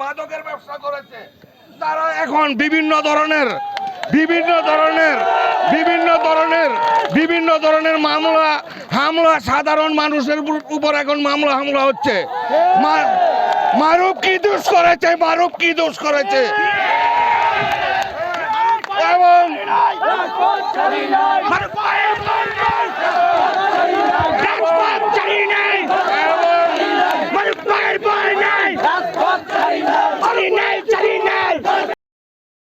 মাদকের ব্যবসা করেছে, তারা এখন বিভিন্ন ধরনের বিভিন্ন ধরনের বিভিন্ন ধরনের বিভিন্ন ধরনের মামলা, হামলা, সাধারণ মানুষের উপর এখন মামলা হামলা হচ্ছে। মারুফ কি দোষ করেছে? মারুফ কি দোষ করেছে?